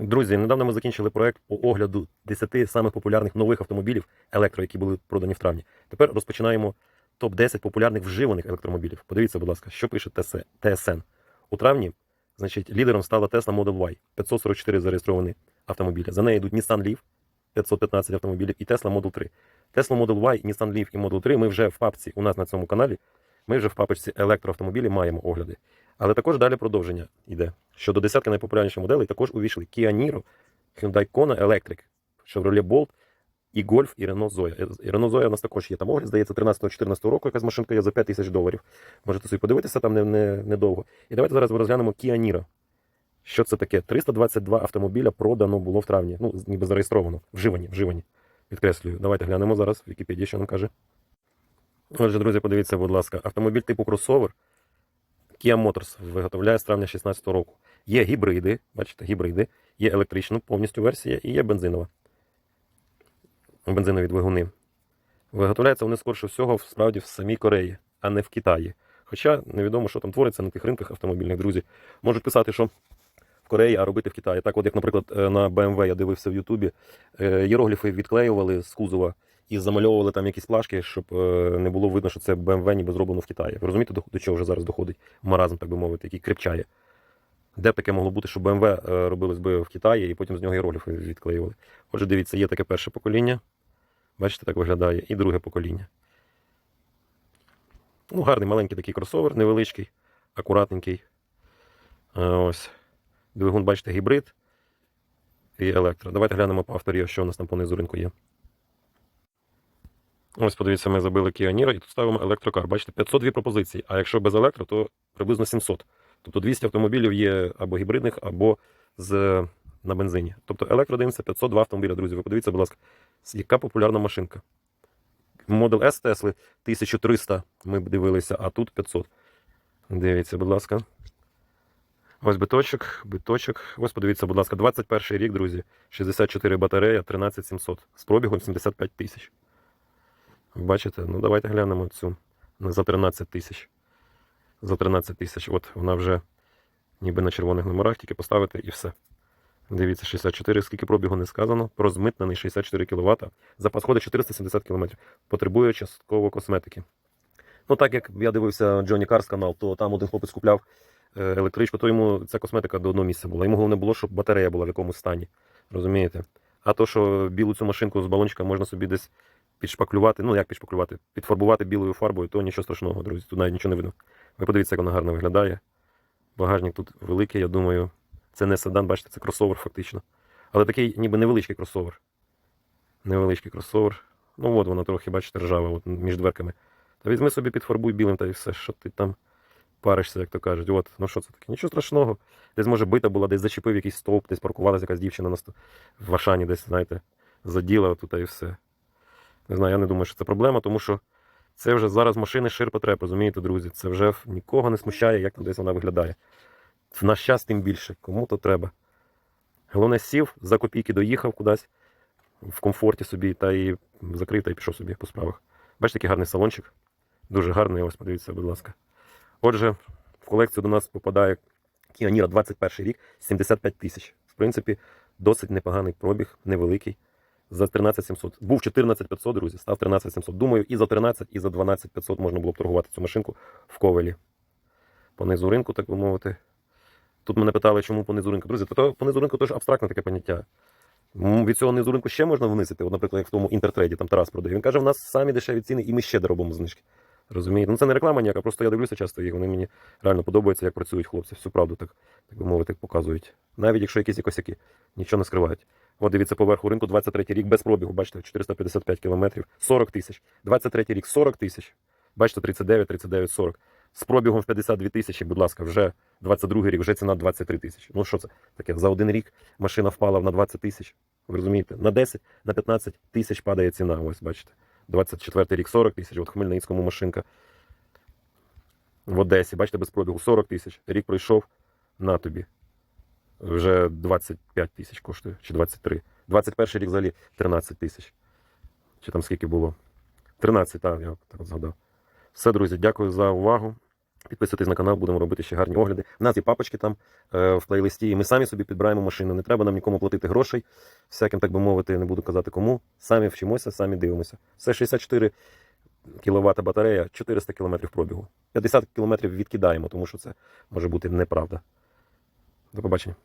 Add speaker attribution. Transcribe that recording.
Speaker 1: Друзі, недавно ми закінчили проект по огляду 10 самих популярних нових автомобілів електро, які були продані в травні. Тепер розпочинаємо топ-10 популярних вживаних електромобілів. Подивіться, будь ласка, що пише ТСН. У травні, значить, лідером стала Tesla Model Y, 544 зареєстровані автомобілі. За нею йдуть Nissan Leaf, 515 автомобілів, і Tesla Model 3. Tesla Model Y, Nissan Leaf і Model 3 ми вже в папці у нас на цьому каналі. Ми вже в папочці електроавтомобілі маємо огляди. Але також далі продовження йде. Щодо десятки найпопулярніших моделей також увійшли Kia Niro, Hyundai Kona Electric, Chevrolet Bolt і Golf, і Renault Zoe. І Renault Zoe у нас також є там огляд, здається, 13-14 року якась машинка є за 5 тисяч доларів. Можете собі подивитися там недовго. Не, недовго. і давайте зараз ми розглянемо Kia Niro. Що це таке? 322 автомобіля продано було в травні. Ну, ніби зареєстровано. Вживані, вживані. Підкреслюю. Давайте глянемо зараз в Вікіпедії, що нам каже. Отже, друзі, подивіться, будь ласка, автомобіль типу кросовер Kia Motors виготовляє з травня 2016 року. Є гібриди, бачите, гібриди, є електрична повністю версія і є бензинова. Бензинові двигуни. Виготовляються вони скорше всього справді в самій Кореї, а не в Китаї. Хоча невідомо, що там твориться на тих ринках автомобільних, друзі. Можуть писати, що в Кореї, а робити в Китаї. Так, от як, наприклад, е, на BMW я дивився в Ютубі, е, єрогліфи відклеювали з кузова і замальовували там якісь плашки, щоб е, не було видно, що це BMW ніби зроблено в Китаї. Ви розумієте, до, чого вже зараз доходить маразм, так би мовити, який крепчає. Де б таке могло бути, що BMW е, робилось би в Китаї і потім з нього іерогліфи відклеювали. Отже, дивіться, є таке перше покоління. Бачите, так виглядає. І друге покоління. Ну, гарний маленький такий кросовер, невеличкий, акуратненький. Е, Ось. Двигун, бачите, гібрид і електро. Давайте глянемо по авторі, що у нас там понизу ринку є. Ось, подивіться, ми забили Niro і тут ставимо електрокар. Бачите, 502 пропозиції. А якщо без електро, то приблизно 700. Тобто 200 автомобілів є або гібридних, або з, на бензині. Тобто електро дивимося 502 автомобіля, друзі. Ви подивіться, будь ласка, яка популярна машинка. Model S Тесли 1300 ми дивилися, а тут 500. Дивіться, будь ласка. Ось биточок, биточок. Ось подивіться, будь ласка, 21 рік, друзі. 64 батарея, 13700. З пробігом 75 тисяч. Бачите? Ну давайте глянемо цю. За 13 тисяч. За 13 тисяч. От вона вже ніби на червоних номерах, тільки поставити і все. Дивіться, 64, скільки пробігу не сказано. Розмитнений 64 кВт. Запас ходу 470 км. Потребує частково косметики. Ну, так як я дивився Джонні Карс канал, то там один хлопець купляв е, електричку, то йому ця косметика до одного місця була. Йому головне було, щоб батарея була в якомусь стані. Розумієте? А то, що білу цю машинку з балончика можна собі десь підшпаклювати, ну як підшпаклювати, підфарбувати білою фарбою, то нічого страшного, друзі. Тут навіть нічого не видно. Ви подивіться, як вона гарно виглядає. Багажник тут великий, я думаю. Це не седан, бачите, це кросовер фактично. Але такий ніби невеличкий кросовер. Невеличкий кросовер. Ну от вона трохи, бачите, ржава от, між дверками. Та візьми собі підфарбуй білим та і все, що ти там паришся, як то кажуть. От, ну що це таке? Нічого страшного. Десь може бита була, десь зачепив якийсь стовп, десь паркувалася якась дівчина на в Ашані, десь, знаєте, заділа тут і все. Не знаю, я не думаю, що це проблема, тому що це вже зараз машини ширпотреб, розумієте, друзі. Це вже нікого не смущає, як там десь вона виглядає. В наш час тим більше, кому то треба. Головне, сів, за копійки доїхав кудись в комфорті собі та і закрив та і пішов собі по справах. Бачите, який гарний салончик. Дуже гарний, ось подивіться, будь ласка. Отже, в колекцію до нас попадає Niro 21 рік, 75 тисяч. В принципі, досить непоганий пробіг, невеликий. За 13700. Був 14500, друзі, став 13700. Думаю, і за 13, і за 12500 можна було б торгувати цю машинку в ковелі. По низу ринку, так би мовити. Тут мене питали, чому по низу ринку. Друзі, то по низу ринку теж абстрактне таке поняття. Від цього низу ринку ще можна внизити. От, наприклад, як в тому інтертрейді, там Тарас продає. Він каже, в нас самі дешеві ціни, і ми ще робимо знижки. Розумієте? Ну це не реклама ніяка, просто я дивлюся часто їх, вони мені реально подобаються, як працюють хлопці. Всю правду так, так би мовити, показують. Навіть якщо якісь косяки, нічого не скривають. От дивіться, поверху ринку 23 рік без пробігу, бачите, 455 кілометрів, 40 тисяч. 23 рік 40 тисяч. Бачите, 39, 39, 40. З пробігом в 52 тисячі, будь ласка, вже 22 рік, вже ціна 23 тисячі. Ну що це таке? За один рік машина впала на 20 тисяч. Ви розумієте? На 10, на 15 тисяч падає ціна. Ось бачите. 24 рік 40 тисяч, от Хмельницькому машинка. В Одесі, бачите, без пробігу 40 тисяч. Рік пройшов на тобі. Вже 25 тисяч коштує, чи 23. 21 рік взагалі 13 тисяч. Чи там скільки було? 13, так, я так згадав. Все, друзі, дякую за увагу. Підписуйтесь на канал, будемо робити ще гарні огляди. У нас є папочки там е, в плейлисті, і ми самі собі підбираємо машину. Не треба нам нікому платити грошей, всяким, так би мовити, не буду казати кому. Самі вчимося, самі дивимося. Все 64 кВт батарея, 400 км пробігу. 50 км відкидаємо, тому що це може бути неправда. До побачення.